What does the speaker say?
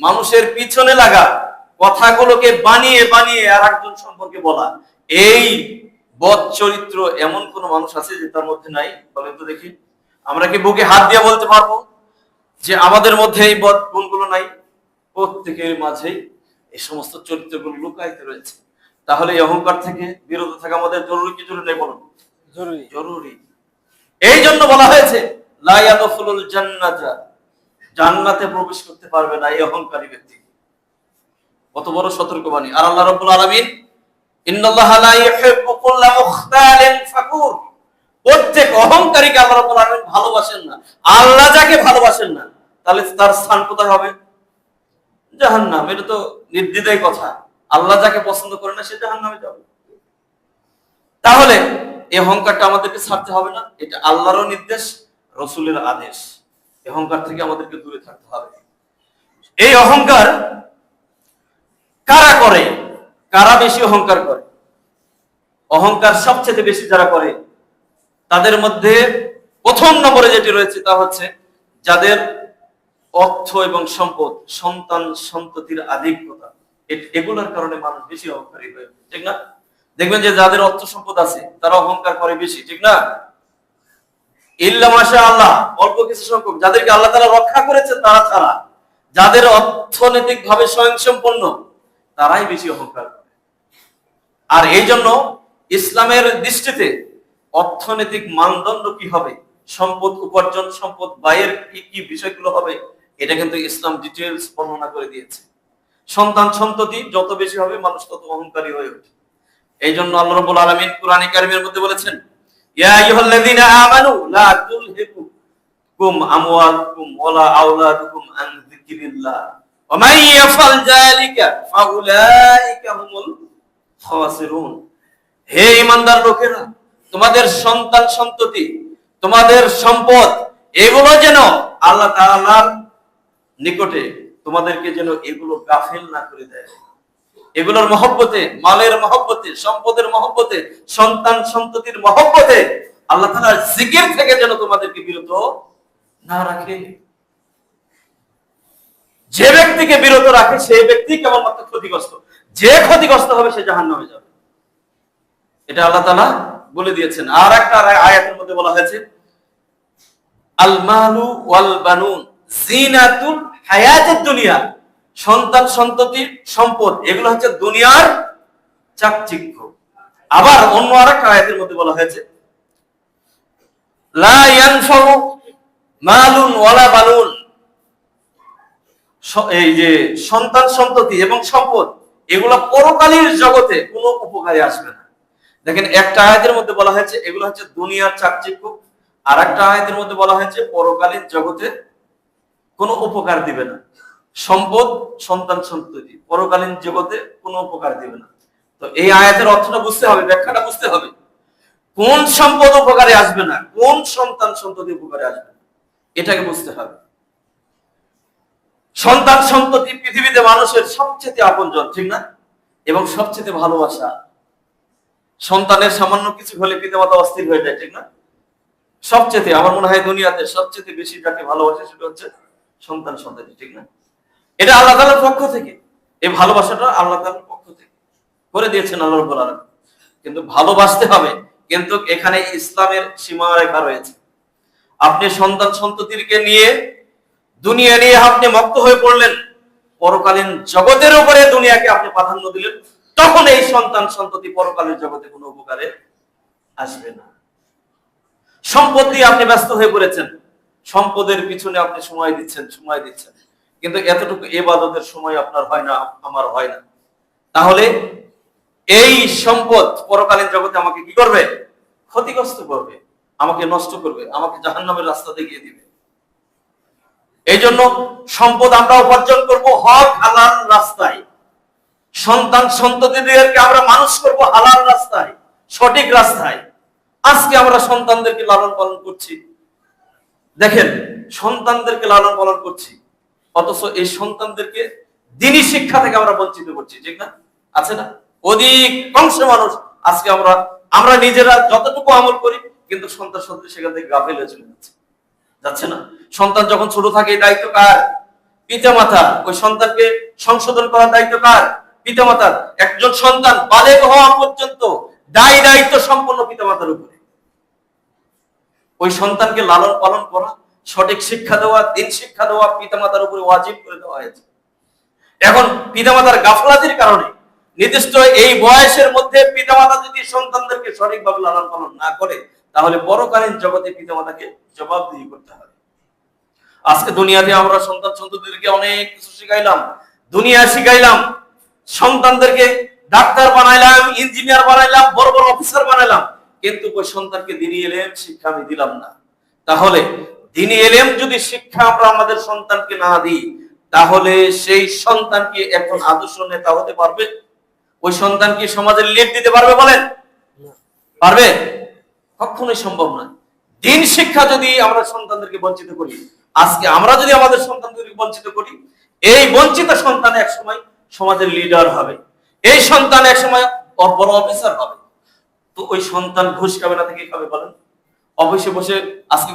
মানুষের পিছনে লাগা কথাগুলোকে বানিয়ে বানিয়ে আর একজন সম্পর্কে বলা। এই বদ চরিত্র এমন কোন মানুষ আছে যে তার মধ্যে নাই? বলেন তো দেখি। আমরা কি বুকে হাত দিয়ে বলতে পারব যে আমাদের মধ্যে এই বদ গুণগুলো নাই? প্রত্যেকের মাঝেই এই সমস্ত চরিত্রগুলো লুকায়িত রয়েছে। তাহলে এই অহংকার থেকে বিরত থাকা আমাদের জরুরি কি জরুরি নেই বলুন? জরুরি। জরুরি। এই জন্য বলা হয়েছে লা ইয়াদখুলুল জান্নাতা জান্নাতে প্রবেশ করতে পারবে না এই অহংকারী ব্যক্তি। কত বড় সতর্কবাণী। আর আল্লাহ রাব্বুল আলামিন ইন্নাল্লাহা লা ইউহিব্বু কুল্লা মুখতালিন ফাকুর। প্রত্যেক অহংকারীকে আল্লাহ রাব্বুল আলামিন ভালোবাসেন না। আল্লাহ যাকে ভালোবাসেন না, তাহলে তার স্থান কোথায় হবে? জাহান্নাম। এটা তো নির্দ্বিধায় কথা। আল্লাহ যাকে পছন্দ করে না, সে জাহান্নামে যাবে। তাহলে এই অহংকারটা আমাদেরকে ছাড়তে হবে না। এটা আল্লাহরও নির্দেশ, রসুলের আদেশ। অহংকার থেকে আমাদেরকে দূরে থাকতে হবে। এই অহংকার কারা করে? কারা বেশি অহংকার করে? অহংকার সবচেয়ে বেশি যারা করে, তাদের মধ্যে প্রথম নম্বরে যেটি রয়েছে তা হচ্ছে যাদের অর্থ এবং সম্পদ, সন্তান সন্ততির আধিক্যতা। এগুলোর কারণে মানুষ বেশি অহংকারী হয়ে ঠিক না? দেখবেন যে যাদের অর্থ সম্পদ আছে, তারা অহংকার করে বেশি, ঠিক না? ইল্লা মাশা আল্লাহ অল্প কিছু সংখ্যক। যাদেরকে আল্লাহ তারা রক্ষা করেছে তারা ছাড়া। যাদের অর্থনৈতিক ভাবে স্বয়ংসম্পন্ন, তারাই বেশি অহংকার করে। আর এই জন্য ইসলামের দৃষ্টিতে অর্থনৈতিক মানদণ্ড কি হবে, সম্পদ উপার্জন, সম্পদ ব্যয়ের কি কি বিষয়গুলো হবে, এটা কিন্তু ইসলাম ডিটেলস বর্ণনা করে দিয়েছে। সন্তান সন্ততি, যত বেশি হবে মানুষ তত অহংকারী হয়ে ওঠে। এই জন্য আল্লাহ রাব্বুল আলামিন কোরআনে কারিমের মধ্যে বলেছেন হে লোকেরা, তোমাদের সন্তান সন্ততি, তোমাদের সম্পদ, এগুলো যেন আল্লাহ নিকটে তোমাদেরকে যেন এগুলো গাফিল না করে দেয়। এগুলোর মহব্বতে, মালের মহব্বতে, সম্পদের মহব্বতে, সন্তান সন্ততির মহব্বতে আল্লাহ তাআলার জিকির থেকে যেন তোমাদেরকে বিরত না রাখে। যে ব্যক্তিকে বিরত রাখে সেই ব্যক্তি কেবলমাত্র ক্ষতিগ্রস্ত। যে ক্ষতিগ্রস্ত হবে, সে জাহান্ন হয়ে যাবে। এটা আল্লাহ তাআলা বলে দিয়েছেন। আর একটা আয়- আয়াতের মধ্যে বলা হয়েছে আল মালু ওয়াল বানুন জিনাতুল হায়াতের দুনিয়া। সন্তান সন্ততি সম্পদ, এগুলো হচ্ছে দুনিয়ার চাকচিক্য। আবার অন্য আরেকটা আয়াতের মধ্যে বলা হয়েছে ওয়ালা বানুন স- এই যে সন্তান সন্ততি এবং সম্পদ, এগুলো পরকালীর জগতে কোনো উপকারে আসবে না। দেখেন, একটা আয়াতের মধ্যে বলা হয়েছে, এগুলো হচ্ছে দুনিয়ার চাকচিক্য। আর একটা আয়াতের মধ্যে বলা হয়েছে পরকালীন জগতে কোনো উপকার দিবে না। সম্পদ, সন্তান, সন্ততি। পরকালীন জগতে কোনো উপকার দিবে না। তো এই আয়াতের অর্থটা বুঝতে হবে, ব্যাখ্যাটা বুঝতে হবে। কোন সম্পদ উপকারে আসবে না, কোন সন্তান, সন্ততি উপকারে আসবে এটাকে বুঝতে হবে। সন্তান, সন্ততি পৃথিবীতে মানুষের সবচেয়ে আপনজন, ঠিক না? এবং সবচেয়ে ভালোবাসা। সন্তানের সামান্য কিছু হলে পিতামাতা অস্থির হয়ে যায়, ঠিক না? সবচেয়ে, আমার মনে হয় দুনিয়াতে সবচেয়ে বেশি যাকে ভালোবাসে সেটা হচ্ছে সন্তান, সন্ততি, ঠিক না? এটা আল্লাহ তাআলার পক্ষ থেকে। এই ভালোবাসাটা আল্লাহ তাআলার পক্ষ থেকে করে দিয়েছেন আল্লাহ রাব্বুল আলামিন। কিন্তু ভালোবাসতে হবে কিন্তু এখানে ইসলামের সীমারেখা রয়েছে। আপনি সন্তান সন্ততিকে নিয়ে, দুনিয়া নিয়ে আপনি মক্ত হয়ে পড়লেন, পরকালীন জগতের উপরে দুনিয়াকে আপনি প্রাধান্য দিলেন, তখন এই সন্তান সন্ততি পরকালীন জগতে কোনো উপকারে আসবে না। সম্পদ আপনি ব্যস্ত হয়ে পড়েছেন, সম্পদের পিছনে আপনি সময় দিচ্ছেন সময় দিচ্ছেন। কিন্তু এতটুকু এবাদতের সময় আপনার হয় না, আমার হয় না। তাহলে এই সম্পদ পরকালীন জগতে আমাকে কি করবে? ক্ষতিগ্রস্ত করবে, আমাকে নষ্ট করবে, আমাকে জাহান্নামের রাস্তা দেখিয়ে দিবে। এই জন্য সম্পদ আমরা উপার্জন করব হক হালাল রাস্তায়। সন্তান সন্ততিদেরকে আমরা মানুষ করব হালাল রাস্তায়, সঠিক রাস্তায়। আজকে আমরা সন্তানদেরকে লালন পালন করছি। দেখেন, সন্তানদেরকে লালন পালন করছি। অথচ এই সন্তানদেরকে দিনী শিক্ষা থেকে আমরা বঞ্চিত করছি, ঠিক না? আছে না? অধিক অধিকাংশ মানুষ আজকে আমরা আমরা নিজেরা যতটুকু আমল করি, কিন্তু সন্তান সন্ততি সেখান থেকে গাফেল চলে যাচ্ছে। যাচ্ছে না? সন্তান যখন ছোট থাকে দায়িত্ব কার? পিতামাতা ওই সন্তানকে সংশোধন করার দায়িত্ব কার? পিতা মাতার একজন সন্তান বালেগ হওয়া পর্যন্ত দায়ী দায়িত্ব সম্পন্ন পিতা মাতার উপরে। ওই সন্তানকে লালন পালন করা সঠিক শিক্ষা দেওয়া, দিন শিক্ষা দেওয়া পিতামাতার উপরে ওয়াজিব করে দেওয়া হয়েছে। এখন পিতামাতার গাফলাতির কারণে নির্দিষ্ট এই বয়সের মধ্যে পিতামাতা যদি সন্তানদেরকে সঠিকভাবে লালন পালন না করে, তাহলে পরকালীন জগতে পিতামাতাকে জবাবদিহি করতে হবে। আজকে দুনিয়াতে আমরা সন্তান সন্ততিদেরকে অনেক কিছু শিখাইলাম, দুনিয়া শিখাইলাম, সন্তানদেরকে ডাক্তার বানাইলাম, ইঞ্জিনিয়ার বানাইলাম, বড় বড় অফিসার বানাইলাম, কিন্তু ওই সন্তানকে দিনী এলেম, শিক্ষা আমি দিলাম না। তাহলে দিনী এলেম যদি শিক্ষা আমরা আমাদের সন্তানকে না দিই তাহলে সেই সন্তানকে এখন আদর্শ নেতা হতে পারবে? ওই সন্তান কি সমাজের লিড দিতে পারবে বলেন? পারবে? কখনোই সম্ভব নয়। দিন শিক্ষা যদি আমরা সন্তানদেরকে বঞ্চিত করি আজকে আমরা যদি আমাদের সন্তানদেরকে বঞ্চিত করি এই বঞ্চিত সন্তান এক সময় সমাজের লিডার হবে। এই সন্তান এক সময় বড় অফিসার হবে। তো ওই সন্তান ঘুষ খাবে না থেকে খাবে বলেন? অফিসে বসে আজকে